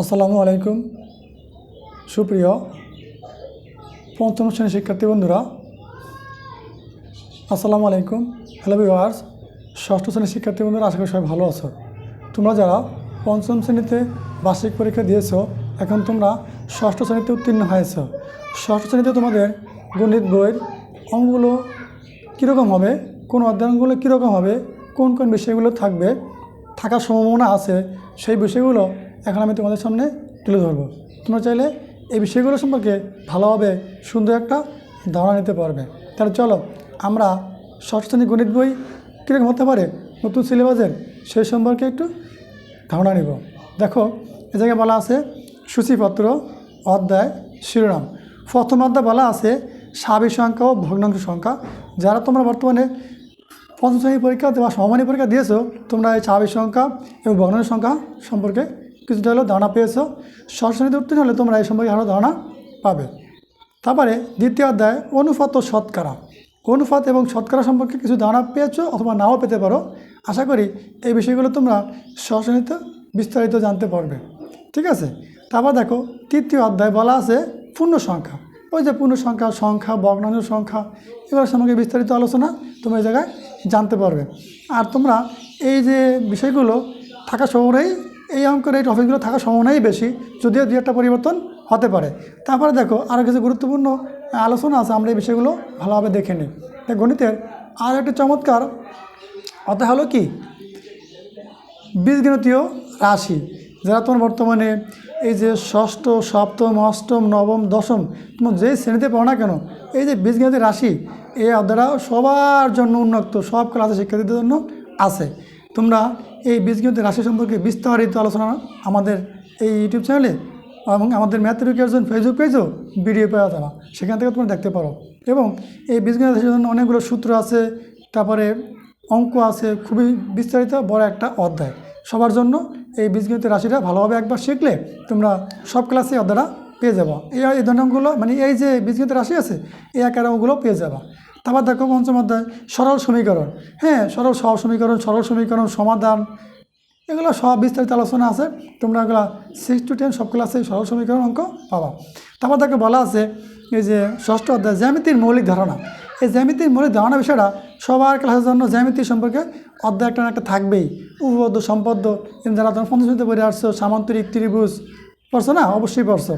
আসসালামু আলাইকুম। সুপ্রিয় পঞ্চম শ্রেণির শিক্ষার্থী বন্ধুরা, আসসালামু আলাইকুম। হ্যালো ভিওয়ার্স ষষ্ঠ শ্রেণির শিক্ষার্থী বন্ধুরা, আশা করি সবাই ভালো আছো। তোমরা যারা পঞ্চম শ্রেণীতে বার্ষিক পরীক্ষা দিয়েছ, এখন তোমরা ষষ্ঠ শ্রেণীতে উত্তীর্ণ হয়েছো। ষষ্ঠ শ্রেণীতে তোমাদের গণিত বইয়ের অঙ্গগুলো কীরকম হবে, কোন অধ্যয়নগুলো কীরকম হবে, কোন কোন বিষয়গুলো থাকবে থাকার সম্ভাবনা আছে, সেই বিষয়গুলো এখন আমি তোমাদের সামনে তুলে ধরবো। তোমরা চাইলে এই বিষয়গুলো সম্পর্কে ভালোভাবে সুন্দর একটা ধারণা নিতে পারবে। তাহলে চলো, আমরা ষষ্ঠ গণিত বই কীরকম হতে পারে, নতুন সিলেবাসের সেই সম্পর্কে একটু ধারণা নিব। দেখো, এ জায়গায় বলা আছে সূচিপত্র, অধ্যায়, শিরোনাম। প্রথম অধ্যায় বলা আছে স্বাভাবিক সংখ্যা ও ভগ্নাংশ সংখ্যা, যারা তোমরা বর্তমানে পঞ্চম শ্রেণি পরীক্ষা বা সমমানী পরীক্ষা দিয়েছ, তোমরা এই স্বাভাবিক সংখ্যা এবং ভগ্নাংশ সংখ্যা সম্পর্কে কিছুটা হলেও ধারণা পেয়েছ। ষষ্ঠ শ্রেণীতে উত্তীর্ণ হলে তোমরা এই সম্পর্কে আরও ধারণা পাবে। তারপরে দ্বিতীয় অধ্যায়, অনুপাত ও শতকরা। অনুপাত এবং শতকরা সম্পর্কে কিছু ধারণা পেয়েছ অথবা নাও পেতে পারো, আশা করি এই বিষয়গুলো তোমরা ষষ্ঠ শ্রেণীতে বিস্তারিত জানতে পারবে। ঠিক আছে? তারপর দেখো, তৃতীয় অধ্যায় বলা আছে পূর্ণ সংখ্যা। ওই যে পূর্ণ সংখ্যা সংখ্যা ভগ্নাংশ সংখ্যা এগুলোর সম্পর্কে বিস্তারিত আলোচনা তোমরা এই জায়গায় জানতে পারবে। আর তোমরা এই যে বিষয়গুলো থাকা সম্ভাবনাই এই অঙ্কের এই টপিকগুলো থাকা সম্ভাবনাই বেশি যদিও দু একটা পরিবর্তন হতে পারে। তারপরে দেখো আরও কিছু গুরুত্বপূর্ণ আলোচনা আছে আমরা এই বিষয়গুলো ভালোভাবে দেখে নিই। দেখ, গণিতের আর একটা চমৎকার অর্থাৎ হলো কি? বীজগণিতীয় রাশি যারা তোমার বর্তমানে এই যে ষষ্ঠ সপ্তম অষ্টম নবম দশম তোমার যেই শ্রেণীতে পড়ো না কেন এই যে বীজগণিতের রাশি, এই অধ্যায়টা সবার জন্য উন্মুক্ত, সব ক্লাসে শিক্ষার্থীদের জন্য আছে। তোমরা এই বীজগণিতের রাশি সম্পর্কে বিস্তারিত আলোচনা আমাদের এই ইউটিউব চ্যানেলে এবং আমাদের ম্যাথ এডুকেশন ফেসবুক পেজও ভিডিও পাওয়া যাবে সেখান থেকে তোমরা দেখতে পারো। এবং এই বীজগণিত রাশির জন্য অনেকগুলো সূত্র আছে, তারপরে অঙ্ক আছে, খুবই বিস্তারিত, বড় একটা অধ্যায়। সবার জন্য এই বীজগণিতের রাশিটা ভালোভাবে একবার শিখলে তোমরা সব ক্লাসে অধ্যায়টা পেয়ে যাব। এই অঙ্কগুলো মানে এই যে বীজগণিতের রাশি আছে, এই আকার অঙ্কগুলো পেয়ে যাবা। তারপর দেখো পঞ্চম অধ্যায়, সরল সমীকরণ। হ্যাঁ সরল সহ সমীকরণ, সরল সমীকরণ, সমাধান, এগুলো সব বিস্তারিত আলোচনা আছে। তোমরা এগুলো সিক্স টু টেন সব ক্লাসে সরল সমীকরণ অঙ্ক পাবা। তারপর তাকে বলা আছে, এই যে ষষ্ঠ অধ্যায়, জ্যামিতির মৌলিক ধারণা। এই জ্যামিতির মৌলিক ধারণা বিষয়টা সবার ক্লাসের জন্য জ্যামিতি সম্পর্কে অধ্যায় একটা একটা থাকবেই। উপবদ্ধ এরকম যারা তোমার পঞ্চম শ্রেণীতে পড়ে আসছো, সামান্তরিক, ত্রিভুজ, পড়ছো না? অবশ্যই পড়ছো।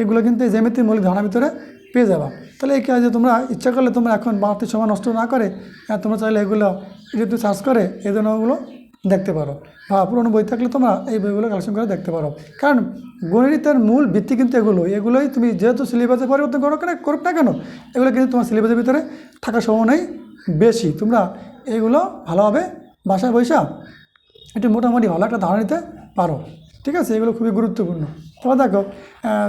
এগুলো কিন্তু এই জ্যামিতির মৌলিক ধারণার ভিতরে পেয়ে যাবা। তাহলে এই কাজে তোমরা ইচ্ছা করলে তোমরা এখন বাড়তি সময় নষ্ট না করে আহ, তোমরা চাইলে এগুলো যদি সার্চ করে এই ধরনেরগুলো দেখতে পারো বা পুরোনো বই থাকলে তোমরা এই বইগুলো কালেকশন করে দেখতে পারো। কারণ গণিতের মূল ভিত্তি কিন্তু এগুলো এগুলোই তুমি যেহেতু সিলেবাসে পরিবর্তন করো কেন করুক না কেন এগুলো কিন্তু তোমার সিলেবাসের ভিতরে থাকার সম্ভাবনাই বেশি। তোমরা এইগুলো ভালোভাবে বাসায় বৈশা একটু মোটামুটি ভালো একটা ধারণা নিতে পারো। ঠিক আছে? এগুলো খুবই গুরুত্বপূর্ণ। তোমরা দেখো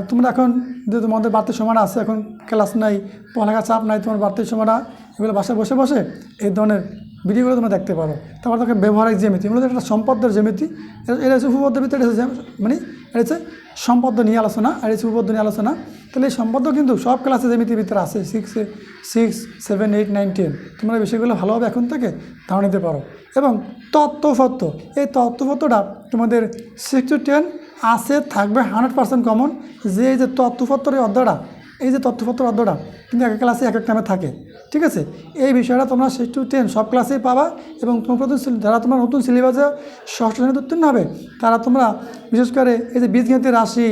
তোমরা এখন যে তোমাদের বাড়তি সময় আছে, এখন ক্লাস নাই, পড়ালেখার চাপ নাই, তোমার বাড়তি সময়টা এগুলো বাসায় বসে বসে এই ধরনের ভিডিওগুলো তোমরা দেখতে পারো। তারপর দেখো ব্যবহারিক জ্যামিতি মূলত একটা সম্পদের জ্যামিতি, এটা- হচ্ছে উপপদ্যের ভিতরে এটা হচ্ছে মানে এটা হচ্ছে সম্পদ নিয়ে আলোচনা, আর এই উপপদ্য নিয়ে আলোচনা। তাহলে এই সম্পদ কিন্তু সব ক্লাসে জ্যামিতির ভিতরে আছে six six seven eight nine ten তোমরা বিষয়গুলো ভালোভাবে এখন থেকে ধারণা নিতে পারো। এবং তত্ত্বপত্র এই তত্ত্বপত্রটা তোমাদের সিক্স টু টেন আছে, থাকবে হান্ড্রেড পার্সেন্ট কমন যে এই যে তত্ত্বপত্রের অধ্যায়টা এই যে তথ্যপত্র অধ্যায়টা কিন্তু এক এক ক্লাসে এক এক নামে থাকে, ঠিক আছে? এই বিষয়টা তোমরা সিক্স টু টেন সব ক্লাসেই পাবা এবং প্রথম যারা তোমার নতুন সিলেবাসে ষষ্ঠ শ্রেণীতে উত্তীর্ণ হবে, তারা তোমরা বিশেষ করে এই যে বীজগণিতের রাশি,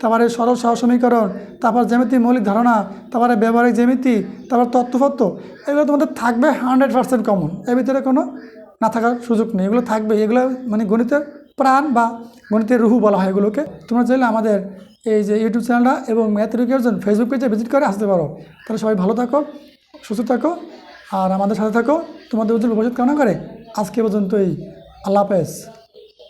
তারপরে সরল সহ সমীকরণ, তারপর জ্যামিতির মৌলিক ধারণা, তারপরে ব্যবহারিক জ্যামিতি, তারপর তথ্যপত্র এগুলো তোমাদের থাকবে হান্ড্রেড পার্সেন্ট কমন এর ভিতরে কোনো না থাকার সুযোগ নেই। এগুলো থাকবে, এগুলো মানে গণিতের প্রাণ বা গণিতের রুহু বলা হয় এগুলোকে, তোমরা চাইলে আমাদের এই যে ইউটিউব চ্যানেলটা এবং ম্যাথ এডুকেশন ফেসবুক পেজে ভিজিট করে আসতে পারো। তাহলে সবাই ভালো থাকো, সুস্থ থাকো আর আমাদের সাথে থাকো। তোমাদের উজ্জ্বল ভবিষ্যৎ কামনা করে আজকে পর্যন্তই। আল্লাহ হাফেজ।